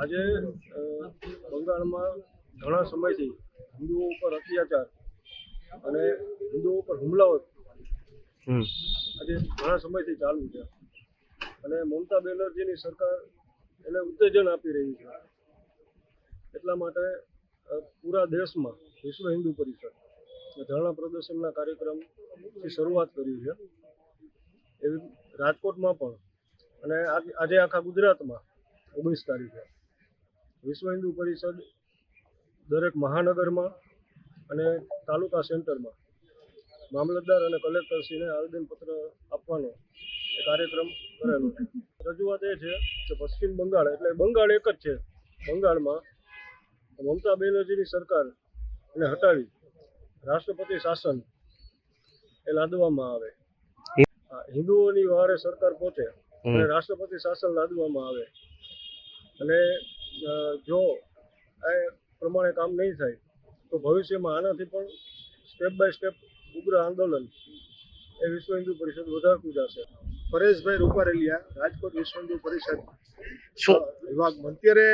આજે બંગાળમાં ઘણા સમયથી હિન્દુઓ ઉપર અત્યાચાર અને હિન્દુઓ ઉપર હુમલાઓ આજે ઘણા સમયથી ચાલુ છે. અને મમતા બેનર્જીની સરકાર એને ઉત્તેજન આપી રહી છે. એટલા માટે પૂરા દેશમાં વિશ્વ હિન્દુ પરિષદ ધરણા પ્રદર્શનના કાર્યક્રમથી શરૂઆત કરી છે. એવી રાજકોટમાં પણ અને આજે આખા ગુજરાતમાં ઓગણીસ તારીખે. વિશ્વ હિન્દુ પરિષદ દરેક મહાનગરમાં અને તાલુકા સેન્ટરમાં મામલતદાર અને કલેક્ટરશ્રીને આવેદનપત્ર આપવાનો એ કાર્યક્રમ કરેલો છે. રજૂઆત એ છે કે પશ્ચિમ બંગાળ એટલે બંગાળ એક જ છે. બંગાળમાં મમતા બેનર્જીની સરકાર એને હટાવી રાષ્ટ્રપતિ શાસન એ લાદવામાં આવે. હિન્દુઓની વારે સરકાર પહોંચે અને રાષ્ટ્રપતિ શાસન લાદવામાં આવે. અને જો આ પ્રમાણે કામ નહીં થાય તો ભવિષ્યમાં આનાથી પણ સ્ટેપ બાય સ્ટેપ ઉગ્ર આંદોલન એ વિશ્વ હિન્દુ પરિષદ વધારતું જશે. પરેશભાઈ રૂપારેલિયા રાજકોટ વિશ્વ હિન્દુ પરિષદ વિભાગ અત્યારે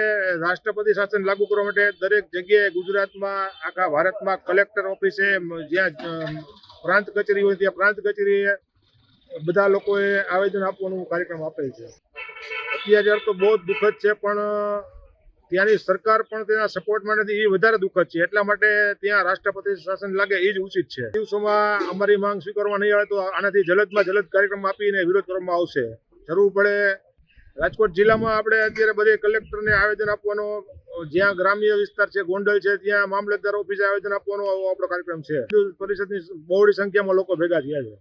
રાષ્ટ્રપતિ શાસન લાગુ કરવા માટે દરેક જગ્યાએ ગુજરાતમાં આખા ભારતમાં કલેક્ટર ઓફિસે જ્યાં પ્રાંત કચેરી હોય ત્યાં પ્રાંત કચેરીએ બધા લોકોએ આવેદન આપવાનું કાર્યક્રમ આપેલ છે. અત્યાચાર તો બહુ જ દુઃખદ છે પણ ત્યાંની સરકાર પણ તેના સપોર્ટમાં નથી એ વધારે દુઃખદ છે. એટલા માટે ત્યાં રાષ્ટ્રપતિ શાસન લાગે એ જ ઉચિત છે. દિવસોમાં અમારી માંગ સ્વીકારવા નહીં આવે તો આનાથી જલદમાં જલદ કાર્યક્રમ આપીને વિરોધ કરવામાં આવશે. જરૂર પડે રાજકોટ જિલ્લામાં આપણે અત્યારે બધે કલેક્ટરને આવેદન આપવાનો, જ્યાં ગ્રામ્ય વિસ્તાર છે, ગોંડલ છે, ત્યાં મામલતદાર ઓફિસે આવેદન આપવાનો આપણો કાર્યક્રમ છે. પરિષદની બહોળી સંખ્યામાં લોકો ભેગા થયા છે.